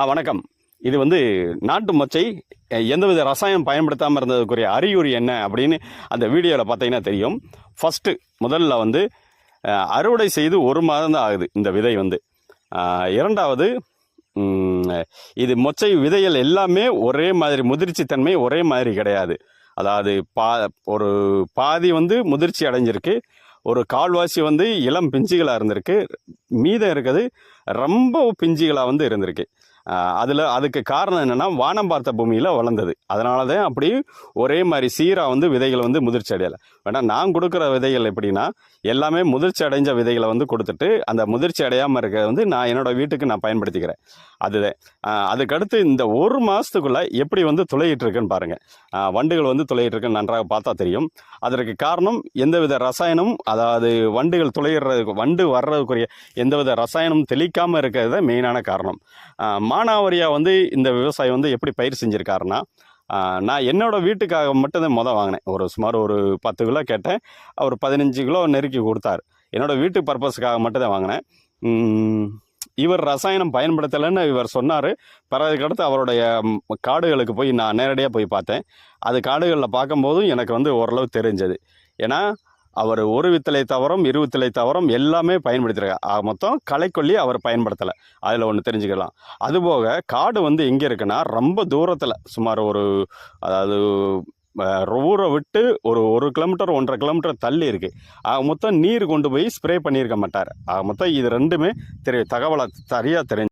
ஆ வணக்கம். இது வந்து நாட்டு மொச்சை எந்தவித ரசாயனம் பயன்படுத்தாமல் இருந்ததுக்குரிய அறிகுறி என்ன அப்படின்னு அந்த வீடியோவில் பார்த்தீங்கன்னா தெரியும். ஃபஸ்ட்டு முதல்ல வந்து அறுவடை செய்து ஒரு மாதம் தான் ஆகுது இந்த விதை வந்து. இரண்டாவது இது மொச்சை விதைகள் எல்லாமே ஒரே மாதிரி முதிர்ச்சி தன்மை ஒரே மாதிரி கிடையாது. அதாவது பா ஒரு பாதி வந்து முதிர்ச்சி அடைஞ்சிருக்கு ஒரு கால்வாசி வந்து இளம் பிஞ்சுகளாக இருந்திருக்கு மீதம் இருக்கிறது ரொம்ப பிஞ்சுகளாக வந்து இருந்திருக்கு. அதில் அதுக்கு காரணம் என்னென்னா வானம் பார்த்த பூமியில் வளர்ந்தது. அதனால தான் அப்படி ஒரே மாதிரி சீராக வந்து விதைகள் வந்து முதிர்ச்சி அடையலை. வேணா நான் கொடுக்குற விதைகள் எப்படின்னா எல்லாமே முதிர்ச்சி அடைஞ்ச விதைகளை வந்து கொடுத்துட்டு அந்த முதிர்ச்சி அடையாமல் இருக்கிறத வந்து நான் என்னோட வீட்டுக்கு நான் பயன்படுத்திக்கிறேன். அதுதான் அதுக்கடுத்து இந்த ஒரு மாதத்துக்குள்ளே எப்படி வந்து துளையிட்டு இருக்குன்னு பாருங்கள் வண்டுகள் வந்து துளையிட்டு இருக்குன்னு நன்றாக பார்த்தா தெரியும். அதற்கு காரணம் எந்தவித ரசாயனமும் அதாவது வண்டுகள் துளையிடுறதுக்கு வண்டு வர்றதுக்குரிய எந்தவித ரசாயனமும் தெளிக்காமல் இருக்கிறது தான் மெயினான காரணம். மானாவரியாக வந்து இந்த விவசாயி வந்து எப்படி பயிர் செஞ்சுருக்காருன்னா நான் என்னோடய வீட்டுக்காக மட்டும்தான் மொதல் வாங்கினேன். ஒரு சுமார் ஒரு பத்து கிலோ கேட்டேன். அவர் பதினஞ்சு கிலோ நெருக்கி கொடுத்தார். என்னோடய வீட்டு பர்பஸுக்காக மட்டும்தான் வாங்கினேன். இவர் ரசாயனம் பயன்படுத்தலைன்னு இவர் சொன்னார். பிறகுக்கடுத்து அவருடைய காடுகளுக்கு போய் நான் நேரடியாக போய் பார்த்தேன். அது காடுகளில் பார்க்கும்போதும் எனக்கு வந்து ஓரளவு தெரிஞ்சது. ஏன்னா அவர் ஒரு வித்தலை தவறும் இரு வித்தலை தவறம் எல்லாமே பயன்படுத்திருக்காரு. மொத்தம் களைக்கொல்லி அவர் பயன்படுத்தலை. அதில் ஒன்று தெரிஞ்சுக்கலாம். அதுபோக காடு வந்து எங்கே இருக்குன்னா ரொம்ப தூரத்தில். சுமார் ஒரு அதாவது ஊரை விட்டு ஒரு ஒரு கிலோமீட்டர் ஒன்றரை கிலோமீட்டர் தள்ளி இருக்குது ஆக மொத்தம் நீர் கொண்டு போய் ஸ்ப்ரே பண்ணியிருக்க மாட்டார். ஆக மொத்தம் இது ரெண்டுமே தெரிய தகவலை சரியாக தெரிஞ்சு